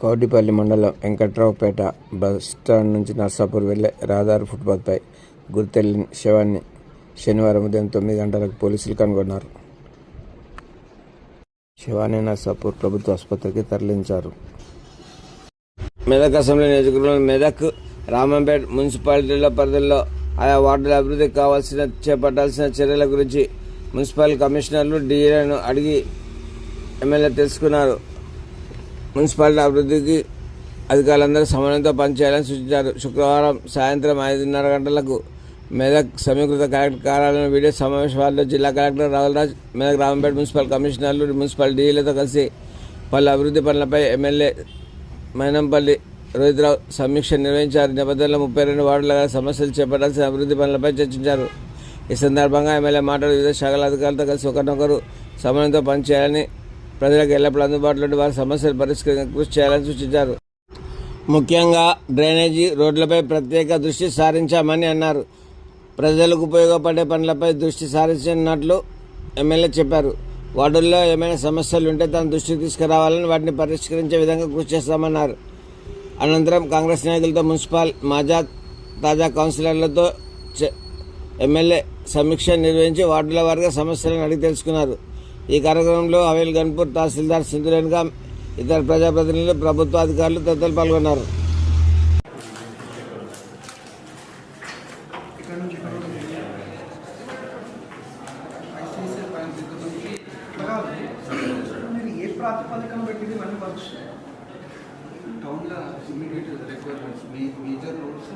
కౌడిపల్లి మండలం వెంకట్రావుపేట బస్టాండ్ నుంచి నర్సాపూర్ వెళ్ళే రహదారి ఫుట్పాత్పై గుర్తెళ్ళిన శవాన్ని శనివారం ఉదయం తొమ్మిది గంటలకు పోలీసులు కనుగొన్నారు. శివాని నర్సాపూర్ ప్రభుత్వ ఆసుపత్రికి తరలించారు. మెదక్ అసెంబ్లీ నియోజకవర్గం మెదక్ రామంపేట మున్సిపాలిటీల పరిధిలో ఆయా వార్డుల అభివృద్ధికి కావాల్సిన చేపట్టాల్సిన చర్యల గురించి మున్సిపల్ కమిషనర్లు డీఏలను అడిగి ఎమ్మెల్యే తెలుసుకున్నారు. మున్సిపాలిటీ అభివృద్ధికి అధికారులందరూ సమన్వయంతో పనిచేయాలని సూచించారు. శుక్రవారం సాయంత్రం ఐదున్నర గంటలకు మెదక్ సమీకృత కలెక్టర్ కార్యాలయం వీడియో సమావేశాల్లో జిల్లా కలెక్టర్ రావులరాజ్ మెదక్ రామంపేట మున్సిపల్ కమిషనర్లు మున్సిపల్ డీఈలతో కలిసి పలు అభివృద్ధి పనులపై ఎమ్మెల్యే మైనంపల్లి రోహిత్రావు సమీక్ష నిర్వహించారు. నేపథ్యంలో ముప్పై రెండు వార్డుల సమస్యలు చేపట్టాల్సిన అభివృద్ధి పనులపై చర్చించారు. ఈ సందర్భంగా ఎమ్మెల్యే మాట్లాడు వివిధ శాఖల అధికారులతో కలిసి ఒకరినొకరు సమన్వయంతో పనిచేయాలని ప్రజలకు ఎల్లప్పుడూ అందుబాటులో వారి సమస్యలు పరిష్కరించ కృషి చేయాలని సూచించారు. ముఖ్యంగా డ్రైనేజీ రోడ్లపై ప్రత్యేక దృష్టి సారించామని అన్నారు. ప్రజలకు ఉపయోగపడే పనులపై దృష్టి సారించినట్లు ఎమ్మెల్యే చెప్పారు. వార్డుల్లో ఏమైనా సమస్యలు ఉంటే తన దృష్టికి తీసుకురావాలని వాటిని పరిష్కరించే విధంగా కృషి చేస్తామన్నారు. అనంతరం కాంగ్రెస్ నాయకులతో మున్సిపల్ మాజాద్ తాజా కౌన్సిలర్లతో ఎమ్మెల్యే సమీక్ష నిర్వహించి వార్డుల వారిగా సమస్యలను అడిగి తెలుసుకున్నారు. ఈ కార్యక్రమంలో అవేల్ గన్పూర్ తహసీల్దార్ సింధురేణుగా ఇతర ప్రజాప్రతినిధులు ప్రభుత్వ అధికారులు తదితరులు పాల్గొన్నారు. టౌన్లో ఇమీడియట్ రిక్వైర్మెంట్స్ మేజర్ రోడ్స్